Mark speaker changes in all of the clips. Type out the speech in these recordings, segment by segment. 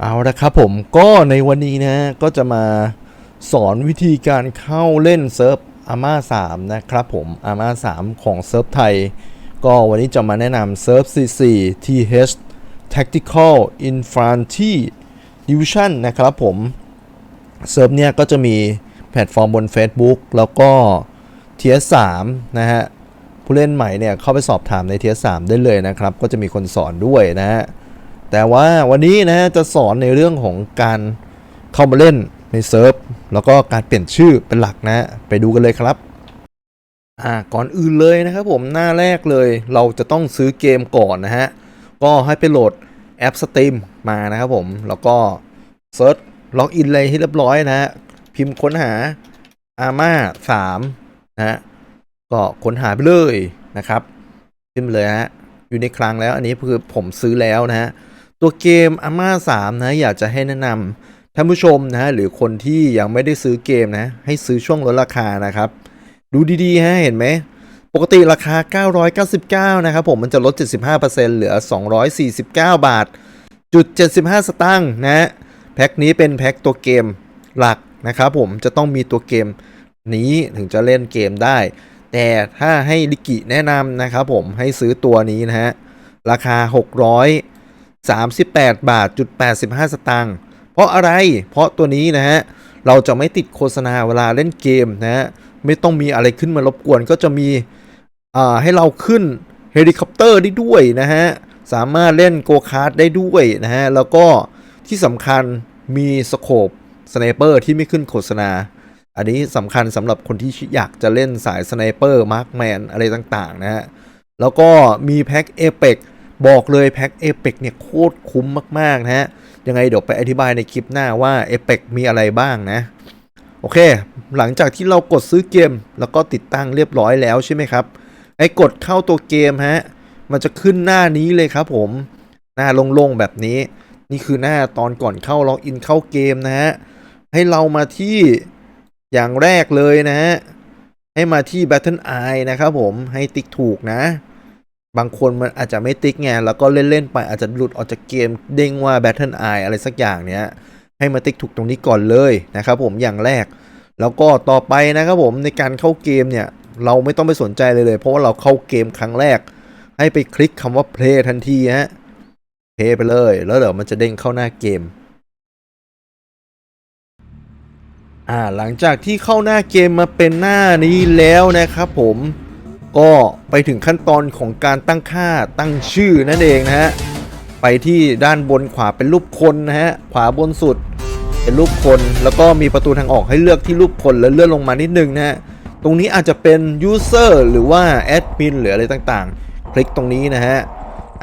Speaker 1: เอาละครับผมก็ในวันนี้นะก็จะมาสอนวิธีการเข้าเล่นเซิร์ฟอาม่า3นะครับผมอาม่า3ของเซิร์ฟไทย ก็วันนี้จะมาแนะนำเซิร์ฟ C4 TH Tactical Infantry Division นะครับผมเซิร์ฟเนี่ยก็จะมีแพลตฟอร์มบน Facebook แล้วก็ TS3 นะฮะผู้เล่นใหม่เนี่ยเข้าไปสอบถามใน TS3 ได้เลยนะครับ ก็จะมีคนสอนด้วยนะฮะ แต่ว่าวันนี้นะจะสอนในเรื่องของการเข้ามาเล่นในเซิร์ฟแล้วก็การเปลี่ยนชื่อเป็นหลักนะ ไปดูกันเลยครับอ่าก่อนอื่นเลยนะครับผมหน้าแรกเลย เราจะต้องซื้อเกมก่อนนะฮะก็ให้ไปโหลดแอป Steam มานะครับผมแล้วก็เซิร์ชล็อกอินเลยให้เรียบร้อยนะฮะพิมพ์ค้นหา ARMA 3นะฮะก็ค้นหาไปเลยนะครับ ขึ้นไปเลยฮะอยู่ในคลังแล้วอันนี้คือผมซื้อแล้วนะฮะ ตัวเกม ARMA 3นะอยากจะให้แนะนำท่านผู้ชมนะฮะหรือคนที่ยังไม่ได้ซื้อเกมนะ ให้ซื้อช่วงลดราคานะครับ ดูดีๆฮะเห็นไหม ปกติราคา 999 นะครับผมมันจะลด 75%เหลือ 249 บาทจุด75 สตางค์นะฮะแพ็คนี้เป็นแพ็คตัวเกมหลักนะครับผมจะต้องมีตัวเกมนี้ถึงจะเล่นเกมได้ แต่ถ้าให้ลิกิแนะนำนะครับผมให้ซื้อตัวนี้นะฮะราคา 38 บาทจุด85 สตางค์เพราะอะไรเพราะตัวนี้นะฮะ เราจะไม่ติดโฆษณาเวลาเล่นเกมนะฮะ ไม่ต้องมีอะไรขึ้นมารบกวนก็จะมีอ่าให้เราขึ้นเฮลิคอปเตอร์ได้ด้วยนะฮะ สามารถเล่นโกคาร์ดได้ด้วยนะฮะ แล้วก็ที่สำคัญมีสโคปสไนเปอร์ที่ไม่ขึ้นโฆษณา อันนี้สำคัญสำหรับคนที่อยากจะเล่นสายสไนเปอร์มาร์คแมนอะไรต่างๆนะฮะ แล้วก็มีแพ็คเอเปก บอกเลยแพ็คเอเปกเนี่ยโคตรคุ้มมากๆนะฮะ ยังไงเดี๋ยวไปอธิบายในคลิปหน้าว่าเอเปกมีอะไรบ้างนะ โอเค หลังจากที่เรากดซื้อเกม แล้วก็ติดตั้งเรียบร้อยแล้วใช่ไหมครับ ไอ้กดเข้าตัวเกมฮะ มันจะขึ้นหน้านี้เลยครับผม หน้าโล่งๆแบบนี้ นี่คือหน้าตอนก่อนเข้าล็อกอินเข้าเกมนะฮะ ให้เรามาที่อย่างแรกเลยนะฮะ ให้มาที่ Battle Eye นะครับผม ให้ติ๊กถูกนะ บางคนมันอาจจะไม่ติ๊กไงแล้วก็เล่น ๆ ไปอาจจะหลุดออกจากเกมเด้งว่า Battle Eye อะไรสักอย่างเนี้ย ให้มาติ๊กถูกตรงนี้ก่อนเลยนะครับผมอย่างแรก แล้วก็ต่อไปนะครับผมในการเข้าเกมเนี่ย เราไม่ต้องไปสนใจเลยเลย เพราะว่าเราเข้าเกมครั้งแรก ให้ไปคลิกคำว่า play ทันทีฮะ play ไปเลย แล้วเดี๋ยวมันจะเด้งเข้าหน้าเกมอ่าหลังจากที่เข้าหน้าเกมมาเป็นหน้านี้แล้วนะครับผม ก็ไปถึงขั้นตอนของการตั้งค่าตั้งชื่อนั่นเองนะฮะ ไปที่ด้านบนขวาเป็นรูปคนนะฮะ ขวาบนสุดเป็นรูปคน แล้วก็มีประตูทางออกให้เลือกที่รูปคนแล้วเลื่อนลงมานิดนึงนะฮะ ตรงนี้อาจจะเป็น user หรือว่า admin หรืออะไรต่างๆ คลิกตรงนี้นะฮะ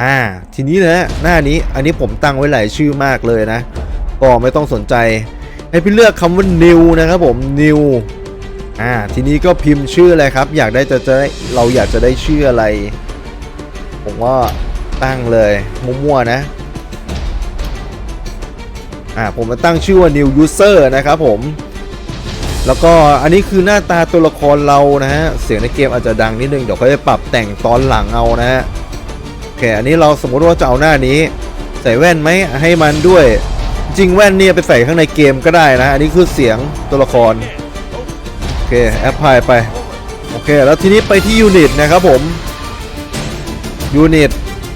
Speaker 1: อ่า ทีนี้นะฮะหน้านี้อันนี้ผมตั้งไว้หลายชื่อมากเลยนะ ก็ไม่ต้องสนใจให้พี่เลือกคำว่า new นะครับผม new อ่าทีนี้ก็พิมพ์ชื่ออะไรครับ อยากได้จะจะได้เราอยากจะได้ชื่ออะไร ผมว่าตั้งเลยมั่วๆนะอ่าผมมาตั้งชื่อว่า new user นะครับผม แล้วก็อันนี้คือหน้าตาตัวละครเรานะฮะเสียงในเกมอาจจะดังนิดนึงเดี๋ยวเขาจะปรับแต่งตอนหลังเอานะฮะโอเคอันนี้เราสมมติว่าจะเอาหน้านี้ ใส่แว่นไหมให้มันด้วย จริงแว่นเนี่ยไปใส่ข้างในเกมก็ได้นะ อันนี้คือเสียงตัวละคร เคแอปพลายไปโอเคแล้วทีนี้ไปที่ยูนิตนะครับผมยูนิต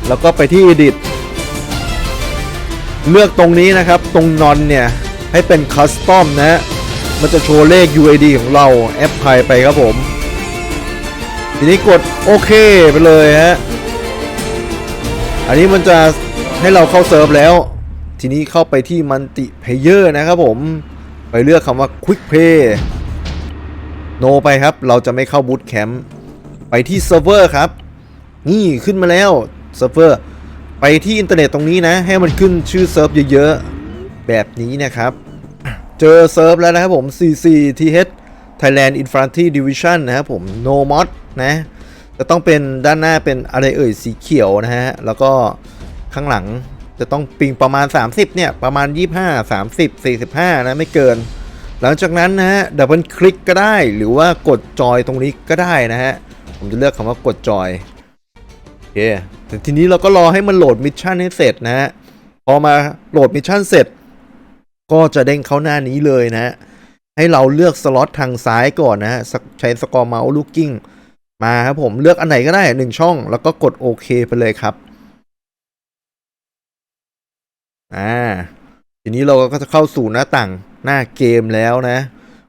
Speaker 1: แล้วก็ไปที่ Edit เลือกตรงนี้นะครับตรงนอนเนี่ยให้เป็นคัสตอมนะ มันจะโชว์เลข UID ของเราแอปพลายไปครับผมทีนี้กดโอเคไปเลยฮะอันนี้มันจะให้เราเข้าเซิร์ฟแล้ว ทีนี้เข้าไปที่มันติเพเยอร์นะครับผม ไปเลือกคำว่า Quick Play โนไปครับ เราจะไม่เข้าบูตแคมป์ไปที่เซิร์ฟเวอร์ครับ นี่ขึ้นมาแล้วเซิร์ฟเวอร์ไปที่อินเทอร์เน็ตตรงนี้นะ ให้มันขึ้นชื่อเซิร์ฟเยอะๆ แบบนี้นะครับ เจอเซิร์ฟแล้วนะครับผม CCTH Thailand Infantry Division นะครับผม No Mod นะ จะต้องเป็นด้านหน้าเป็นอะไรเอ่ยสีเขียวนะฮะ แล้วก็ข้างหลังจะต้องปิงประมาณ 30 เนี่ย ประมาณ 25 30 45 นะ ไม่เกิน หลังจากนั้นนะฮะดับเบิลคลิกก็ได้หรือว่ากดจอยตรงนี้ก็ได้นะฮะ ผมจะเลือกคำว่ากดจอยโอเคแต่ทีนี้เราก็รอให้มันโหลดมิชชั่นให้เสร็จนะฮะ พอมาโหลดมิชชั่นเสร็จ ก็จะเด้งเข้าหน้านี้เลยนะฮะ ให้เราเลือกสล็อตทางซ้ายก่อนนะฮะ ใช้สกอร์เมาส์ลูกกิ้งมาครับผมเลือกอันไหนก็ได้หนึ่งช่อง แล้วก็กดโอเคไปเลยครับ อ่า ทีนี้เราก็จะเข้าสู่หน้าต่าง หน้าเกมแล้วนะ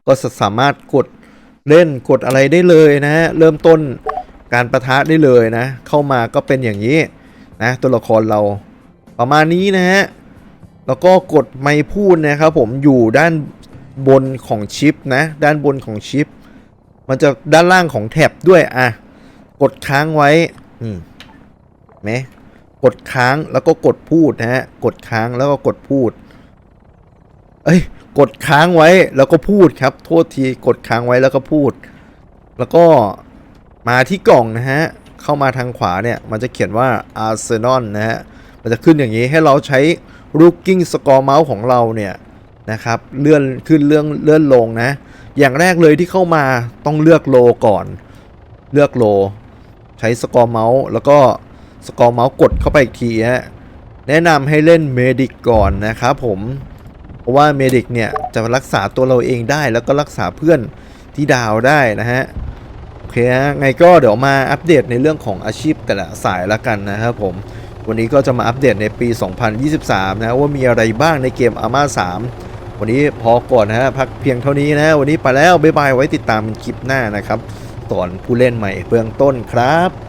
Speaker 1: ก็สามารถกดเล่นกดอะไรได้เลยนะฮะเริ่มต้นการประทะได้เลยนะ เข้ามาก็เป็นอย่างนี้นะตัวละครเราประมาณนี้นะฮะแล้วก็กดไมค์พูดนะครับผมอยู่ด้านบนของชิปนะ ด้านบนของชิป มันจะด้านล่างของแท็บด้วยอะกดค้างไว้นี่เห็นไหมกดค้างแล้วก็กดพูดนะฮะกดค้างแล้วก็กดพูด เอ้ย กดค้างไว้แล้วก็พูดครับ โทษทีกดค้างไว้แล้วก็พูด แล้วก็มาที่กล่องนะฮะ เข้ามาทางขวาเนี่ยมันจะเขียนว่า Arsenal นะฮะ มันจะขึ้นอย่างนี้ให้เราใช้ Looking Score Mouse ของเราเนี่ยนะครับเลื่อนขึ้นเรื่องเลื่อนลงนะ อย่างแรกเลยที่เข้ามาต้องเลือกโลก่อน เลือกโล ใช้สกอร์เมาส์แล้วก็สกอร์เมาส์กดเข้าไปอีกทีฮะแนะนำให้เล่นเมดิกก่อนนะครับผม ราะว่าเมดิกเนี่ยจะรักษาตัวเราเองได้ แล้วก็รักษาเพื่อนที่ดาวได้นะฮะโอเคฮะไงก็เดี๋ยวมาอัปเดตในเรื่องของอาชีพแต่ละสายละกันนะครับผมวันนี้ก็จะมาอัปเดตในปี 2023 นะว่ามีอะไรบ้างในเกม Arma 3วันนี้พอก่อนนะฮะพักเพียงเท่านี้นะวันนี้ไปแล้วบ๊ายบายไว้ติดตามคลิปหน้านะครับสอนผู้เล่นใหม่เบื้องต้นครับ